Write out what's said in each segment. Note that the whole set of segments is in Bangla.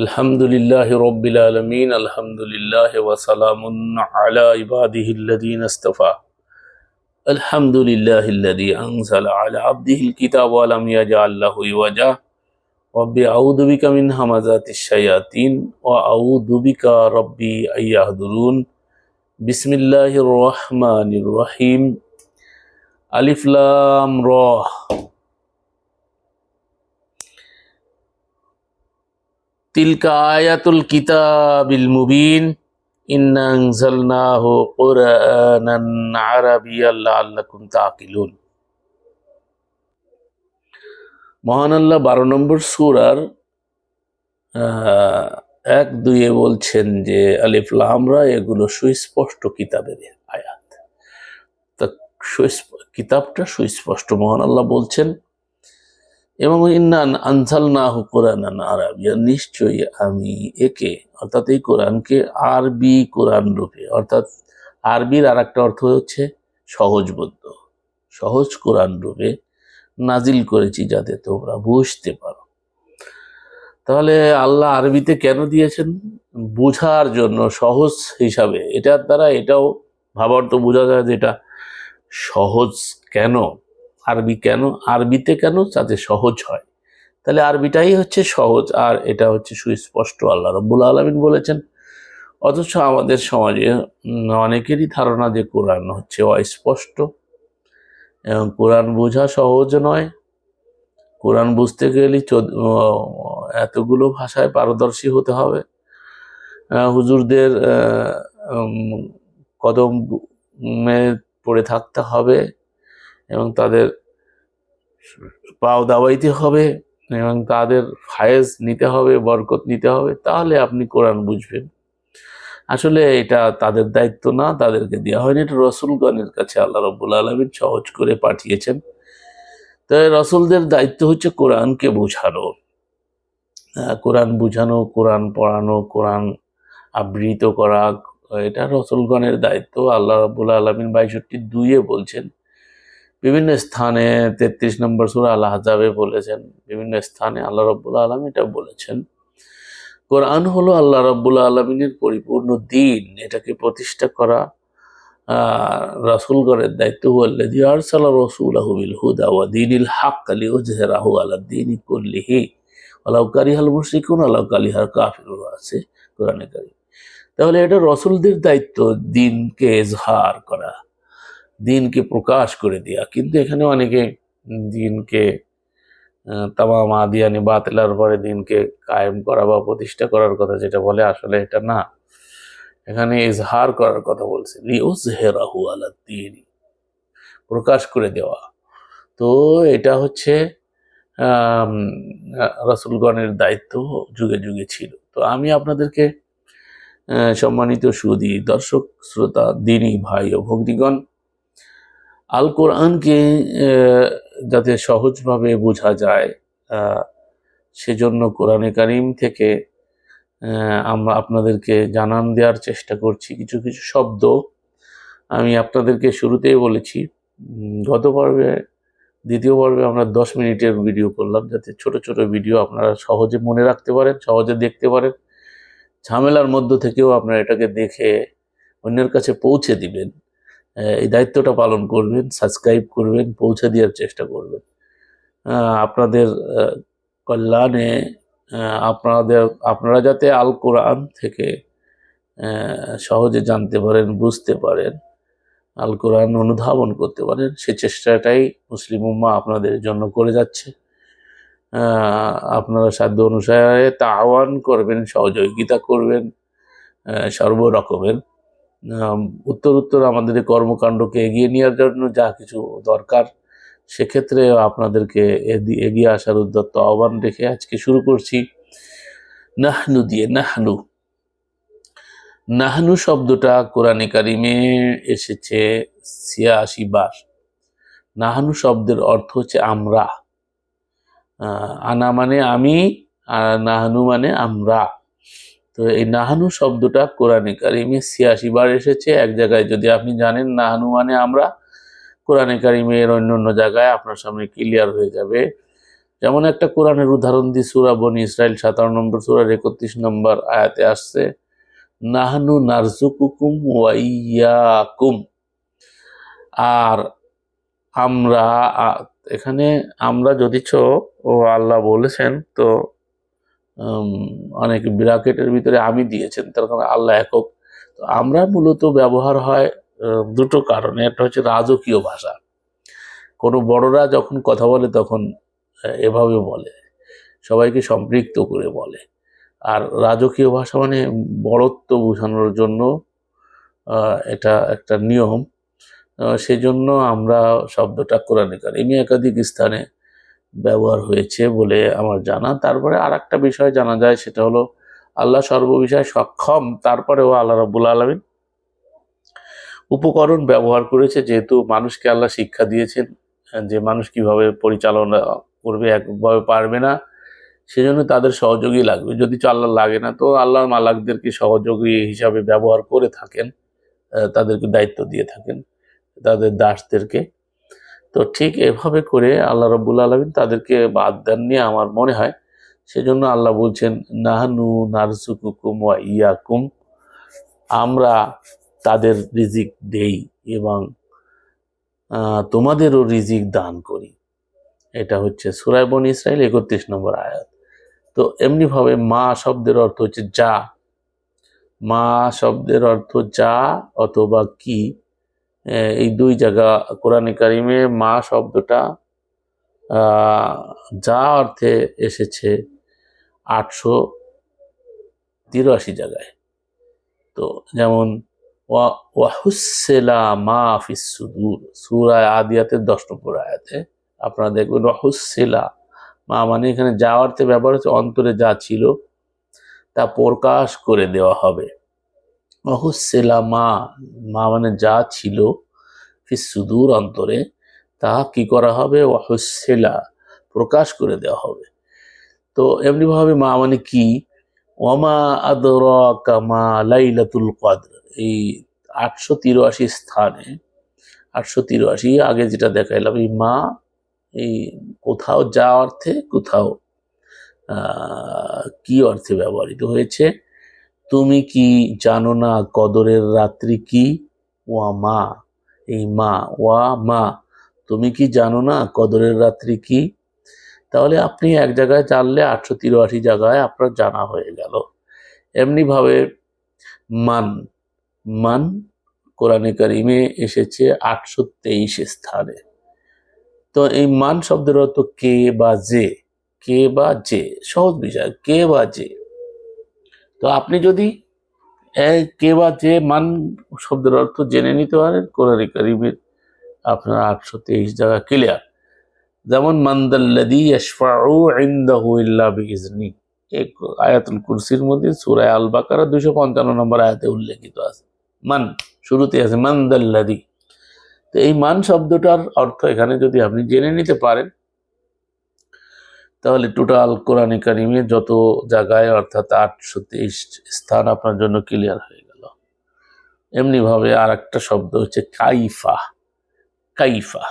الحمد لله رب العالمين الحمد لله وسلام على عباده الذين اصطفى الحمد لله الذي أنزل على عبده الكتاب ولم يجعل له عوجا رب أعوذ بك من همزات الشياطين وأعوذ بك ربي أن يهدرون بسم الله الرحمن الرحيم ألف لام را তিলকা আয়াতুল কিতাবিল মুবিন। মহান আল্লাহ বারো নম্বর সুরার এক দুয়ে বলছেন যে আলিফুল্লাহরা এগুলো সুস্পষ্ট কিতাবের আয়াত। তা কিতাবটা সুস্পষ্ট। মহান আল্লাহ বলছেন এবং ইন্নান আনসাল না কোরআন আরবিয়া, নিশ্চয়ই আমি একে, অর্থাৎ এই কোরআনকে আরবি কোরআন রূপে, অর্থাৎ আরবির আর একটা অর্থ হচ্ছে সহজবোধ্য, সহজ কোরআন রূপে নাজিল করেছি যাতে তোমরা বুঝতে পারো। তাহলে আল্লাহ আরবিতে কেন দিয়েছেন? বোঝার জন্য সহজ হিসাবে। এটার দ্বারা এটাও ভাবার তো বোঝা যায় যে এটা সহজ কেন? আরবি কেন? আরবিতে কেন? যাতে সহজ হয়। তাহলে আরবিটাই হচ্ছে সহজ, আর এটা হচ্ছে সুস্পষ্ট। আল্লাহ রব্বুল আলমিন বলেছেন, অথচ আমাদের সমাজে অনেকেরই ধারণা যে কোরআন হচ্ছে অস্পষ্ট। এবং কোরআন বোঝা সহজ নয়। কোরআন বুঝতে গেলে এতগুলো ভাষায় পারদর্শী হতে হবে। হুজুরদের কদম পড়ে থাকতে হবে। এবং তাদের পাও দাবাইতে হবে এবং তাদের ফায়েজ নিতে হবে, বরকত নিতে হবে, তাহলে আপনি কোরআন বুঝবেন। আসলে এটা তাদের দায়িত্ব না, তাদেরকে দেওয়া হয়নি, এটা রসুলগণের কাছে আল্লাহ রব্বুল আলমিন সহজ করে পাঠিয়েছেন। তাই রসুলদের দায়িত্ব হচ্ছে কোরআনকে বোঝানো। কোরআন বোঝানো, কোরআন পড়ানো, কোরআন আবৃত করা, এটা রসুলগণের দায়িত্ব। আল্লাহ রব্বুল আলমিন বাইষট্টি দুইয়ে বলছেন বিভিন্ন স্থানে তেত্রিশ নম্বর সুরা আল্লাহ হাজাবে বলেছেন, বিভিন্ন স্থানে আল্লাহ রব্বুল আলম এটা বলেছেন। কোরআন হলো আল্লাহ রব্বুল আলমিনের পরিপূর্ণ দিন, এটাকে প্রতিষ্ঠা করা। রাসুলগণের দায়িত্ব হুয়াল্লাযী আরসালা রাসূলাহু বিল হুদা ওয়া দীনিল হক আলা দীনি কুল্লিহি ওয়ালাউ কারিহাল মুশরিকুন ওয়ালাউ কারিহাল কাফিরুন আছে কোরআনে কারীম। তাহলে এটা রসুলদের দায়িত্ব, দিনকে এজহার করা। দিনকে প্রকাশ করে দেয়া। কিন্তু এখানে অনেকে দিনকে তামাম আদিয়ানি বাতিলার পরে দিনকে কায়েম করা বা প্রতিষ্ঠা করার কথা যেটা বলে, আসলে এটা না। এখানে ইজহার করার কথা বলছে। লিউজহিরাহু আলা দ্বীন, প্রকাশ করে দেওয়া। তো এটা হচ্ছে রাসূলগণের দায়িত্ব যুগে যুগে ছিল। তো আমি আপনাদেরকে সম্মানিত সুদী দর্শক, শ্রোতা, দিনী ভাই ও ভগ্নীগণ আল কোরআনকে যাতে সহজভাবে বোঝা যায় সেজন্য কোরআনে কারিম থেকে আমরা আপনাদেরকে জানান দেওয়ার চেষ্টা করছি। কিছু কিছু শব্দ আমি আপনাদেরকে শুরুতেই বলেছি। গত পর্বে, দ্বিতীয় পর্বে আমরা দশ মিনিটের ভিডিও করলাম, যাতে ছোট ছোট ভিডিও আপনারা সহজে মনে রাখতে পারেন, সহজে দেখতে পারেন। ঝামেলার মধ্য থেকেও আপনারা এটাকে দেখে অন্যের কাছে পৌঁছে দিবেন। এই দায়িত্বটা পালন করবেন সাবস্ক্রাইব করবেন, পৌঁছে দেওয়ার চেষ্টা করবেন। আপনাদের কল্যাণে আপনাদের, আপনারা যাতে আল কোরআন থেকে সহজে জানতে পারেন, বুঝতে পারেন, আল কোরআন অনুধাবন করতে পারেন, সে চেষ্টাটাই মুসলিম উম্মা আপনাদের জন্য করে যাচ্ছে। আপনারা সাধ্য অনুসারে তা আহ্বান করবেন, সহযোগিতা করবেন সর্বরকমের। উত্তর উত্তর আমাদের এই কর্মকাণ্ডকে এগিয়ে নেওয়ার জন্য যা কিছু দরকার, সেক্ষেত্রে আপনাদেরকে এগিয়ে আসার উদ্যত্ত আহ্বান রেখে আজকে শুরু করছি। নাহনু দিয়ে নাহনু। নাহনু শব্দটা কোরআনে কারিমে এসেছে ছিয়াশি বার। নাহানু শব্দের অর্থ হচ্ছে আমরা। আনা মানে আমি, আর নাহানু মানে আমরা। তো এই নাহানু শব্দটা কোরআনে কারিমে ছিয়াশি বার এসেছে। এক জায়গায় যদি আপনি জানেন নাহানু মানে আমরা, কোরআনে কারিমের অন্য অন্য জায়গায় আপনার সামনে ক্লিয়ার হয়ে যাবে। যেমন একটা কোরআনের উদাহরণ দিই সুরা বনি ইসরায়েল সাতান্ন নম্বর সুরার একত্রিশ নম্বর আয়াতে আসছে, নাহনু নারজুকুকুম ওয়াইয়াকুম আর আমরা এখানে আমরা যদিচ ও আল্লাহ বলেছেন, তো অনেক ব্রাকেটের ভিতরে আমি দিয়েছেন, তার কারণে আল্লাহ একক। তো আমরা মূলত ব্যবহার হয় দুটো কারণে। একটা হচ্ছে রাজকীয় ভাষা। কোনো বড়রা যখন কথা বলে তখন এভাবে বলে। সবাইকে সম্পৃক্ত করে বলে। আর রাজকীয় ভাষা মানে বড়ত্ব বোঝানোর জন্য এটা একটা নিয়ম। সেজন্য আমরা শব্দটা কোরআনে কারিমে একাধিক স্থানে ব্যবহার হয়েছে বলে আমার জানা। তারপরে আর একটা বিষয় জানা যায়, সেটা হলো আল্লাহ সর্ববিষয়ে সক্ষম, তারপরেও আল্লাহ রব্বুল আলমিন উপকরণ ব্যবহার করেছে। যেহেতু মানুষকে আল্লাহ শিক্ষা দিয়েছেন, যে মানুষ কীভাবে পরিচালনা করবে, একভাবে পারবে না, সেজন্য তাদের সহযোগী লাগবে। যদি আল্লাহ লাগে না, তো আল্লাহ মালাকদেরকে সহযোগী হিসাবে ব্যবহার করে থাকেন তাদেরকে দায়িত্ব দিয়ে থাকেন, তাদের দাসদেরকে। তো ঠিক এভাবে করে আল্লাহ রব্বুল আলমিন তাদেরকে বাদ দেননি আমার মনে হয়। সেজন্য আল্লাহ বলছেন, নাহানু নারসুকুকুম ওয়া ইয়াকুম। আমরা তাদের রিজিক দেই এবং তোমাদেরও রিজিক দান করি। এটা হচ্ছে সুরাইবন ইসরায়েল একত্রিশ নম্বর আয়াত। তো এমনিভাবে মা শব্দের অর্থ হচ্ছে যা। মা শব্দের অর্থ যা অথবা কি এই দুই জায়গা কোরআনে কারিমে মা শব্দটা যা অর্থে এসেছে আটশো তিরাশি জায়গায়। তো যেমন, ওয়া- ওয়াহুসেলা মা ফিস সুদূর, সুরায় আদিয়াতের দশ নম্বর আয়াতে আপনারা দেখবেন ওয়াহুসেলা মা মানে এখানে যা অর্থে ব্যবহার হচ্ছে, অন্তরে যা ছিল তা প্রকাশ করে দেওয়া হবে। অহুসেলা মা মা মানে যা ছিল সুদূর অন্তরে তা কি করা হবে? ওয়াহুসেলা, প্রকাশ করে দেওয়া হবে। তো এমনিভাবে মা মানে কি? ওমা আদর কামা লাইলাতুল কদর। এই আটশো তিরাশি স্থানে, আটশো তিরাশি আগে যেটা দেখাইলাম, এই মা, এই কোথাও যা অর্থে, কোথাও কি অর্থে ব্যবহৃত হয়েছে? তুমি কি জানো না কদরের রাত্রি কি? ওয়া মা, এই মা, ওয়া মা, তুমি কি জানো না কদরের রাত্রি কি? তাহলে আপনি এক জায়গায় জানলে আটশো তিরাশি জায়গায় আপনার জানা হয়ে গেল। এমনিভাবে মান মান কোরআনে কারিমে এসেছে আটশো তেইশ স্থানে। তো এই মান শব্দের অর্থ কে বা যে, কে বা যে, সহজ বিষয়, কে বা যে। তো আপনি যদি কে বা যে মান শব্দের অর্থ জেনে নিতে পারেন, কোরআনে কারিমের আপনার আটশো তেইশ জায়গা ক্লিয়ার যেমন মান্দাল্লাদি এই আয়াতুল কুরসির মধ্যে সূরা আল বাকারা 255 নম্বর আয়াতে উল্লেখিত আছে। মান শুরুতে আছে মান্দাল্লাদি তো এই মান শব্দটার অর্থ এখানে যদি আপনি জেনে নিতে পারেন তাহলে টোটাল কোরআনে কারিমে যত জায়গায় অর্থাৎ আটশো তেইশ স্থান আপনার জন্য ক্লিয়ার হয়ে গেল। এমনিভাবে আর একটা শব্দ হচ্ছে কাইফা কাইফা।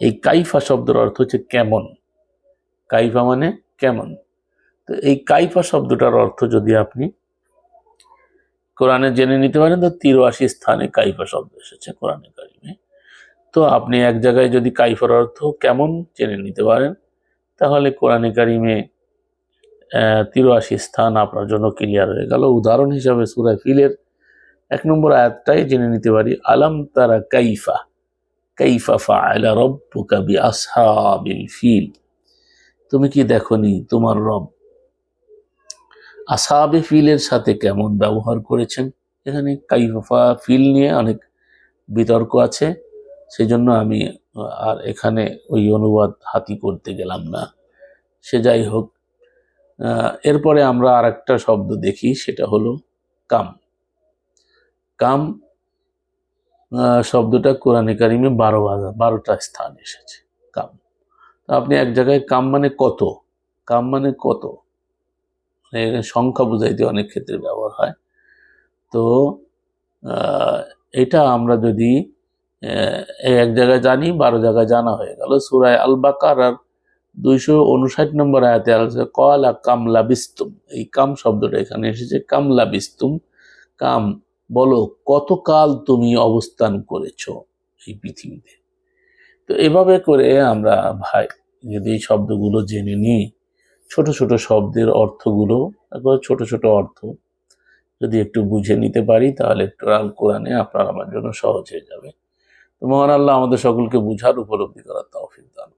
এই কাইফা শব্দের অর্থ হচ্ছে কেমন। কাইফা মানে কেমন। তো এই কাইফা শব্দটার অর্থ যদি আপনি কোরআনে জেনে নিতে পারেন, তো তিরাশি স্থানে কাইফা শব্দ এসেছে কোরআনে কারিমে। তো আপনি এক জায়গায় যদি কাইফার অর্থ কেমন জেনে নিতে পারেন তাহলে কোরআনে কারিমে তিরাশি স্থান আপনার জন্য ক্লিয়ার হয়ে গেল। উদাহরণ হিসাবে সুরায় ফিলের এক নম্বর আয়াতটাই জেনে নিতে পারি, আলাম তারা কাইফা কাইফা ফাআলা রব্বুকা বিআসহাবিল ফিল। তুমি কি দেখনি তোমার রব আসহাবে ফিলের সাথে কেমন ব্যবহার করেছেন? এখানে কাইফা ফিল নিয়ে অনেক বিতর্ক আছে। সেজন্য আমি আর এখানে ওই অনুবাদ হাতি করতে গেলাম না। সে যাই হোক এরপরে আমরা আর একটা শব্দ দেখি, সেটা হলো কাম। কাম শব্দটা কোরআনে কারিমে বারো বাজার বারোটা স্থান এসেছে, কাম। আপনি এক জায়গায় কাম মানে কত? কাম মানে কত? মানে সংখ্যা বুঝাইতে অনেক ক্ষেত্রে ব্যবহার হয়। তো এটা আমরা যদি এক জায়গায় জানি, বারো জায়গায় জানা হয়ে গেল। সুরায় আল বাকার আর দুইশো উনষাট নম্বর আয়াতে আলোচনা কলা কামলা বিস্তুম এই কাম শব্দটা এখানে এসেছে কামলা বিস্তুম কাম বলো, কতকাল তুমি অবস্থান করেছ এই পৃথিবীতে? তো এভাবে করে আমরা ভাই, যদি এই শব্দগুলো জেনে নিই, ছোট ছোট শব্দের অর্থগুলো ছোট ছোট অর্থ, যদি একটু বুঝে নিতে পারি, তাহলে একটু আল কোরআনে আপনার আমার জন্য সহজ হয়ে যাবে। মহান আল্লাহ আমাদের সকলকে বুঝার উপলব্ধি করার তাও দান